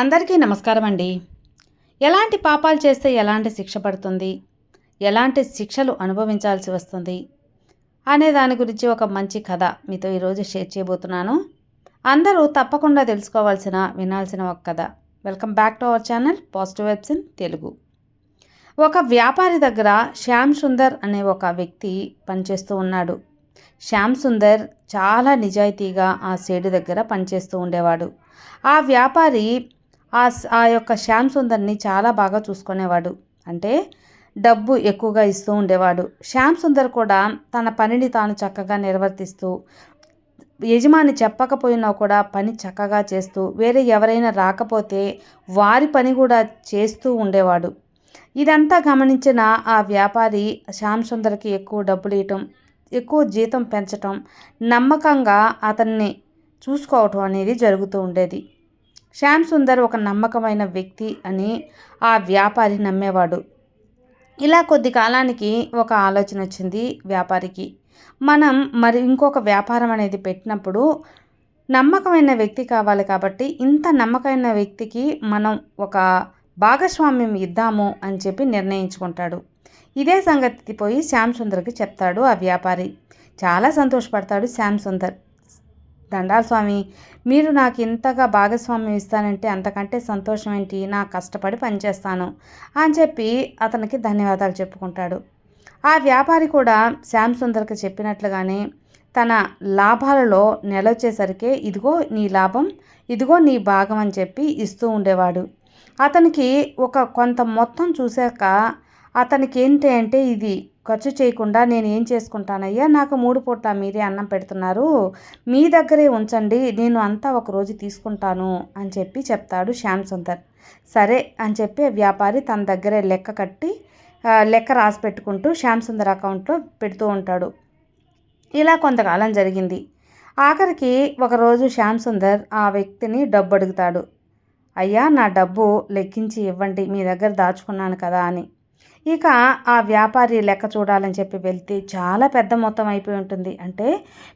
అందరికీ నమస్కారం అండి ఎలాంటి పాపాలు చేస్తే ఎలాంటి శిక్ష పడుతుంది? ఎలాంటి శిక్షలు అనుభవించాల్సి వస్తుంది? అనే దాని గురించి ఒక మంచి కథ మీతో ఈరోజు షేర్ చేయబోతున్నాను. అందరూ తప్పకుండా తెలుసుకోవాల్సిన వినాల్సిన ఒక కథ. Welcome back to our channel positive vibes in Telugu. ఒక వ్యాపారి దగ్గర శ్యామ్ సుందర్ అనే ఒక వ్యక్తి పనిచేస్తూ ఉన్నాడు. శ్యామ్ సుందర్ చాలా నిజాయితీగా ఆ సేడు దగ్గర పనిచేస్తూ ఉండేవాడు. ఆ వ్యాపారి ఆ ఆ యొక్క శ్యామ్ సుందర్ని చాలా బాగా చూసుకునేవాడు. అంటే డబ్బు ఎక్కువగా ఇస్తూ ఉండేవాడు. శ్యామ్ సుందర్ కూడా తన పనిని తాను చక్కగా నిర్వర్తిస్తూ యజమాని చెప్పకపోయినా కూడా పని చక్కగా చేస్తూ వేరే ఎవరైనా రాకపోతే వారి పని కూడా చేస్తూ ఉండేవాడు. ఇదంతా గమనించిన ఆ వ్యాపారి శ్యామ్ సుందర్కి ఎక్కువ డబ్బులు ఇవ్వటం ఎక్కువ జీతం పెంచటం నమ్మకంగా అతన్ని చూసుకోవటం అనేది జరుగుతూ ఉండేది. శ్యామ్ సుందర్ ఒక నమ్మకమైన వ్యక్తి అని ఆ వ్యాపారి నమ్మేవాడు. ఇలా కొద్ది కాలానికి ఒక ఆలోచన వచ్చింది వ్యాపారికి. మనం మరి ఇంకొక వ్యాపారం అనేది పెట్టినప్పుడు నమ్మకమైన వ్యక్తి కావాలి కాబట్టి ఇంత నమ్మకమైన వ్యక్తికి మనం ఒక భాగస్వామ్యం ఇద్దాము అని చెప్పి నిర్ణయించుకుంటాడు. ఇదే సంగతి పోయి శ్యామ్ సుందర్కి చెప్తాడు ఆ వ్యాపారి. చాలా సంతోషపడతాడు శ్యామ్ సుందర్. దండాలు స్వామి మీరు నాకు ఇంతగా భాగస్వామ్యం ఇస్తానంటే అంతకంటే సంతోషం ఏంటి? నా కష్టపడి పనిచేస్తాను అని చెప్పి అతనికి ధన్యవాదాలు చెప్పుకుంటాడు. ఆ వ్యాపారి కూడా శ్యామ్ సుందర్కి చెప్పినట్లుగానే తన లాభాలలో నెలొచ్చేసరికి ఇదిగో నీ లాభం ఇదిగో నీ భాగం అని చెప్పి ఇస్తూ ఉండేవాడు. అతనికి ఒక కొంత మొత్తం చూశాక అతనికి ఏంటి అంటే ఇది ఖర్చు చేయకుండా నేను ఏం చేసుకుంటానయ్యా? నాకు మూడు పూట్ల మీరే అన్నం పెడుతున్నారు. మీ దగ్గరే ఉంచండి నేను అంతా ఒక రోజు తీసుకుంటాను అని చెప్పి చెప్తాడు శ్యామ్ సుందర్. సరే అని చెప్పి వ్యాపారి తన దగ్గరే లెక్క కట్టి లెక్క రాసి పెట్టుకుంటూ శ్యామ్ సుందర్ అకౌంట్లో పెడుతూ ఉంటాడు. ఇలా కొంతకాలం జరిగింది. ఆఖరికి ఒకరోజు శ్యామ్ సుందర్ ఆ వ్యక్తిని డబ్బు అడుగుతాడు. అయ్యా నా డబ్బు లెక్కించి ఇవ్వండి మీ దగ్గర దాచుకున్నాను కదా అని. ఇక ఆ వ్యాపారి లెక్క చూడాలని చెప్పి వెళ్తే చాలా పెద్ద మొత్తం అయిపోయి ఉంటుంది. అంటే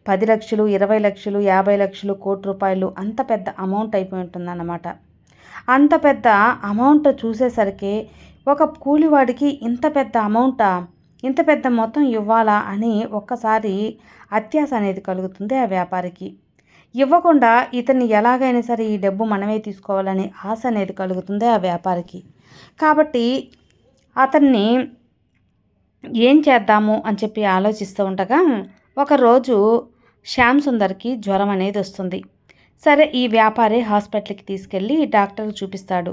పది లక్షలు ఇరవై లక్షలు యాభై లక్షలు కోటి రూపాయలు అంత పెద్ద అమౌంట్ అయిపోయి ఉంటుంది అన్నమాట అంత పెద్ద అమౌంట్ చూసేసరికి ఒక కూలివాడికి ఇంత పెద్ద అమౌంటా? ఇంత పెద్ద మొత్తం ఇవ్వాలా అని ఒక్కసారి అత్యాస అనేది కలుగుతుంది ఆ వ్యాపారికి. ఇవ్వకుండా ఇతన్ని ఎలాగైనా సరే ఈ డబ్బు మనమే తీసుకోవాలని ఆశ అనేది కలుగుతుంది ఆ వ్యాపారికి. కాబట్టి అతన్ని ఏం చేద్దాము అని చెప్పి ఆలోచిస్తూ ఉండగా ఒకరోజు శ్యామ్ సుందర్కి జ్వరం అనేది వస్తుంది. సరే ఈ వ్యాపారి హాస్పిటల్కి తీసుకెళ్ళి డాక్టర్ చూపిస్తాడు.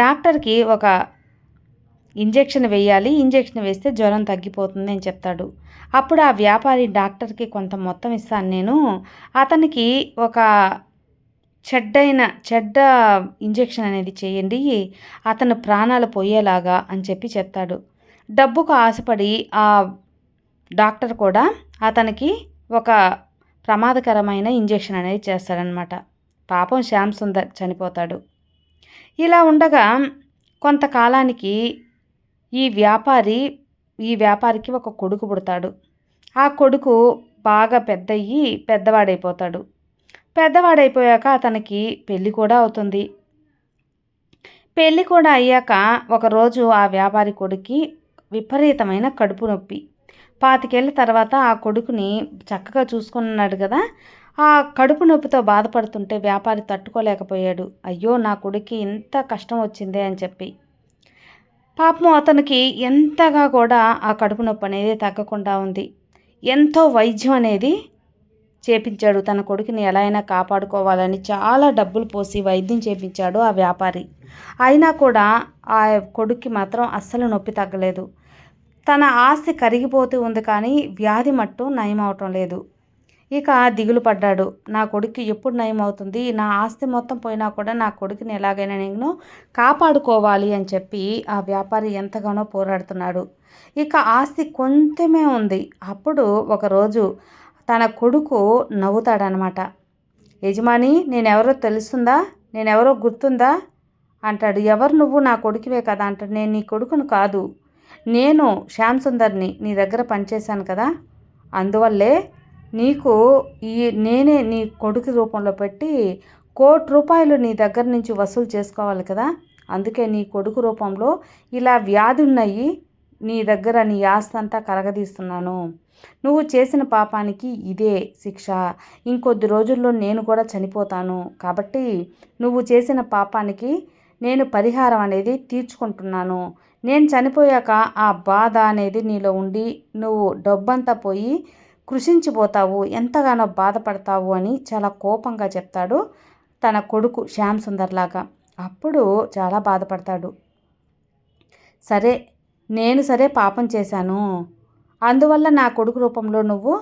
డాక్టర్కి ఒక ఇంజెక్షన్ వేయాలి ఇంజెక్షన్ వేస్తే జ్వరం తగ్గిపోతుంది అని చెప్తాడు. అప్పుడు ఆ వ్యాపారి డాక్టర్కి కొంత మొత్తం ఇస్తాను నేను అతనికి ఒక చెడ్డైన చెడ్డ ఇంజెక్షన్ అనేది చేయండి అతను ప్రాణాలు పోయేలాగా అని చెప్పి చెప్తాడు. డబ్బుకు ఆశపడి ఆ డాక్టర్ కూడా అతనికి ఒక ప్రమాదకరమైన ఇంజెక్షన్ అనేది చేస్తాడనమాట పాపం శ్యామ్ సుందర్ చనిపోతాడు. ఇలా ఉండగా కొంతకాలానికి ఈ వ్యాపారి ఈ వ్యాపారికి ఒక కొడుకు పుడతాడు. ఆ కొడుకు బాగా పెద్దయ్యి పెద్దవాడైపోతాడు. పెద్దవాడైపోయాక అతనికి పెళ్ళి కూడా అవుతుంది. పెళ్ళి కూడా అయ్యాక ఒకరోజు ఆ వ్యాపారి కొడుకి విపరీతమైన కడుపు నొప్పి. పాతికేళ్ళ తర్వాత ఆ కొడుకుని చక్కగా చూసుకున్నాడు కదా ఆ కడుపు నొప్పితో బాధపడుతుంటే వ్యాపారి తట్టుకోలేకపోయాడు. అయ్యో నా కొడుక్కి ఇంత కష్టం వచ్చిందే అని చెప్పి. పాపం అతనికి ఎంతగా కూడా ఆ కడుపు నొప్పి అనేది తగ్గకుండా ఉంది. ఎంతో వైద్యం అనేది చేపించాడు. తన కొడుకుని ఎలా అయినా కాపాడుకోవాలని చాలా డబ్బులు పోసి వైద్యం చేపించాడు ఆ వ్యాపారి. అయినా కూడా ఆ కొడుక్కి మాత్రం అస్సలు నొప్పి తగ్గలేదు. తన ఆస్తి కరిగిపోతూ ఉంది కానీ వ్యాధి మట్టు నయం అవటం లేదు. ఇక దిగులు పడ్డాడు. నా కొడుకు ఎప్పుడు నయం అవుతుంది నా ఆస్తి మొత్తం పోయినా కూడా నా కొడుకుని ఎలాగైనా నేను కాపాడుకోవాలి అని చెప్పి ఆ వ్యాపారి ఎంతగానో పోరాడుతున్నాడు. ఇక ఆస్తి కొంచెమే ఉంది. అప్పుడు ఒకరోజు తన కొడుకు నవ్వుతాడనమాట. యజమాని నేనెవరో తెలుస్తుందా? నేనెవరో గుర్తుందా? అంటాడు. ఎవరు నువ్వు? నా కొడుకువే కదా అంటాడు. నేను నీ కొడుకును కాదు. నేను శ్యామ్ సుందర్ని నీ దగ్గర పనిచేశాను కదా. అందువల్లే నీకు ఈ నేనే నీ కొడుకు రూపంలో పెట్టి కోటి రూపాయలు నీ దగ్గర నుంచి వసూలు చేసుకోవాలి కదా. అందుకే నీ కొడుకు రూపంలో ఇలా వ్యాధి ఉన్నాయి నీ దగ్గర నీ ఆస్తంతా కరగదీస్తున్నాను నువ్వు చేసిన పాపానికి ఇదే శిక్ష. ఇంకొద్ది రోజుల్లో నేను కూడా చనిపోతాను. కాబట్టి నువ్వు చేసిన పాపానికి నేను పరిహారం అనేది తీర్చుకుంటున్నాను. నేను చనిపోయాక ఆ బాధ అనేది నీలో ఉండి నువ్వు డబ్బంతా పోయి కృషించిపోతావు. ఎంతగానో బాధపడతావు అని చాలా కోపంగా చెప్తాడు తన కొడుకు శ్యామ్ సుందర్లాగా. అప్పుడు చాలా బాధపడతాడు. సరే నేను సరే పాపం చేశాను. అందువల్ల నా కొడుకు రూపంలో నువ్వు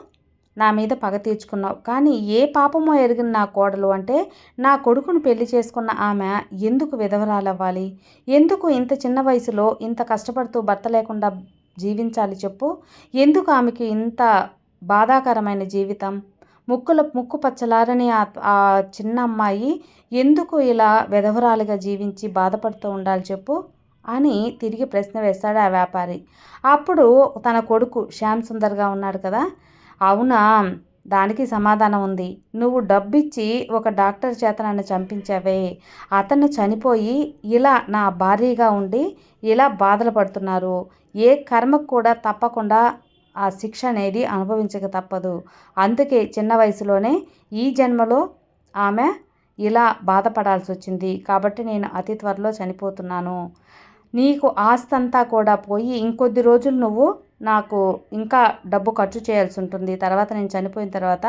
నా మీద పగ తీర్చుకున్నావు. కానీ ఏ పాపమో ఎరిగిన నా కోడలు అంటే నా కొడుకును పెళ్ళి చేసుకున్న ఆమె ఎందుకు విధవరాలవ్వాలి? ఎందుకు ఇంత చిన్న వయసులో ఇంత కష్టపడుతూ భర్త లేకుండా జీవించాలి చెప్పు? ఎందుకు ఆమెకి ఇంత బాధాకరమైన జీవితం? ముక్కుల ముక్కు పచ్చలారని ఆ చిన్న అమ్మాయి ఎందుకు ఇలా విధవరాలుగా జీవించి బాధపడుతూ ఉండాలి చెప్పు? అని తిరిగి ప్రశ్న వేస్తాడు ఆ వ్యాపారి. అప్పుడు తన కొడుకు శ్యామ్ సుందర్గా ఉన్నాడు కదా? అవునా దానికి సమాధానం ఉంది. నువ్వు డబ్బిచ్చి ఒక డాక్టర్ చేత నన్ను చంపించావే. అతను చనిపోయి ఇలా నా భార్యగా ఉండి ఇలా బాధలు పడుతున్నారు. ఏ కర్మకు కూడా తప్పకుండా ఆ శిక్ష అనేది అనుభవించక తప్పదు. అందుకే చిన్న వయసులోనే ఈ జన్మలో ఆమె ఇలా బాధపడాల్సి వచ్చింది కాబట్టి నేను అతి త్వరలో చనిపోతున్నాను. నీకు ఆస్తంతా కూడా పోయి ఇంకొద్ది రోజులు నువ్వు నాకు ఇంకా డబ్బు ఖర్చు చేయాల్సి ఉంటుంది. తర్వాత నేను చనిపోయిన తర్వాత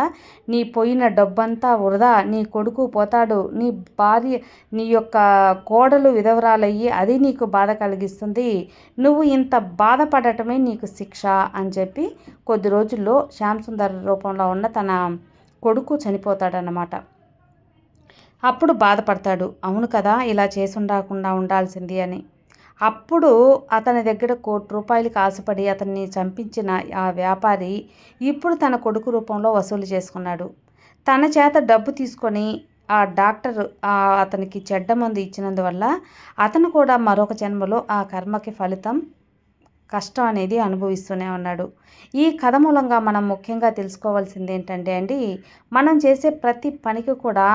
నీ పోయిన డబ్బంతా వృధా. నీ కొడుకు పోతాడు. నీ భార్య నీ యొక్క కోడలు విధవరాలయ్యి అది నీకు బాధ కలిగిస్తుంది. నువ్వు ఇంత బాధపడటమే నీకు శిక్ష అని చెప్పి కొద్ది రోజుల్లో శ్యామ్ సుందర్ రూపంలో ఉన్న తన కొడుకు చనిపోతాడనమాట అప్పుడు బాధపడతాడు. అవును కదా ఇలా చేసి ఉండకుండా ఉండాల్సింది అని. అప్పుడు అతని దగ్గర కోటి రూపాయలకి ఆశపడి అతన్ని చంపించిన ఆ వ్యాపారి ఇప్పుడు తన కొడుకు రూపంలో వసూలు చేసుకున్నాడు. తన చేత డబ్బు తీసుకొని ఆ డాక్టర్ అతనికి చెడ్డ మందు ఇచ్చినందువల్ల అతను కూడా మరొక జన్మలో ఆ కర్మకి ఫలితం కష్టం అనేది అనుభవిస్తూనే ఉన్నాడు. ఈ కథ మూలంగా మనం ముఖ్యంగా తెలుసుకోవాల్సింది ఏంటంటే అండి మనం చేసే ప్రతి పనికి కూడా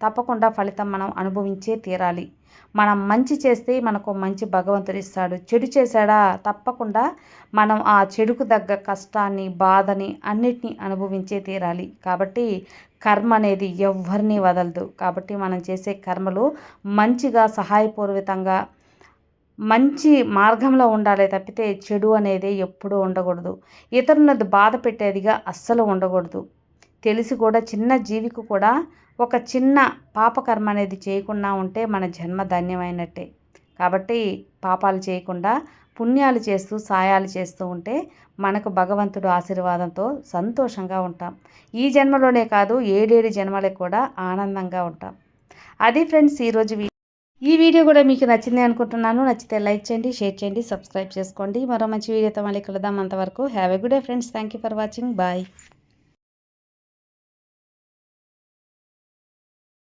తప్పకుండా ఫలితం మనం అనుభవించే తీరాలి. మనం మంచి చేస్తే మనకు మంచి భగవంతుడు ఇస్తాడు చెడు చేశాడా? తప్పకుండా మనం ఆ చెడుకు తగ్గ కష్టాన్ని బాధని అన్నిటినీ అనుభవించే తీరాలి. కాబట్టి కర్మ అనేది ఎవరిని వదలదు. కాబట్టి మనం చేసే కర్మలు మంచిగా సహాయపూర్వకంగా మంచి మార్గంలో ఉండాలి తప్పితే చెడు అనేది ఎప్పుడూ ఉండకూడదు. ఇతరులను బాధ పెట్టేదిగా అస్సలు ఉండకూడదు. తెలిసి కూడా చిన్న జీవికి కూడా ఒక చిన్న పాపకర్మ అనేది చేయకుండా ఉంటే మన జన్మ ధన్యమైనట్టే. కాబట్టి పాపాలు చేయకుండా పుణ్యాలు చేస్తూ సాయాలు చేస్తూ ఉంటే మనకు భగవంతుడు ఆశీర్వాదంతో సంతోషంగా ఉంటాం. ఈ జన్మలోనే కాదు ఏడేడు జన్మలకు కూడా ఆనందంగా ఉంటాం. అది ఫ్రెండ్స్ ఈరోజు ఈ వీడియో కూడా మీకు నచ్చింది అనుకుంటున్నాను. నచ్చితే లైక్ చేయండి షేర్ చేయండి సబ్స్క్రైబ్ చేసుకోండి. మరో మంచి వీడియోతో మళ్ళీ కలుద్దాం. అంతవరకు have a good day friends. Thank you for watching. Bye.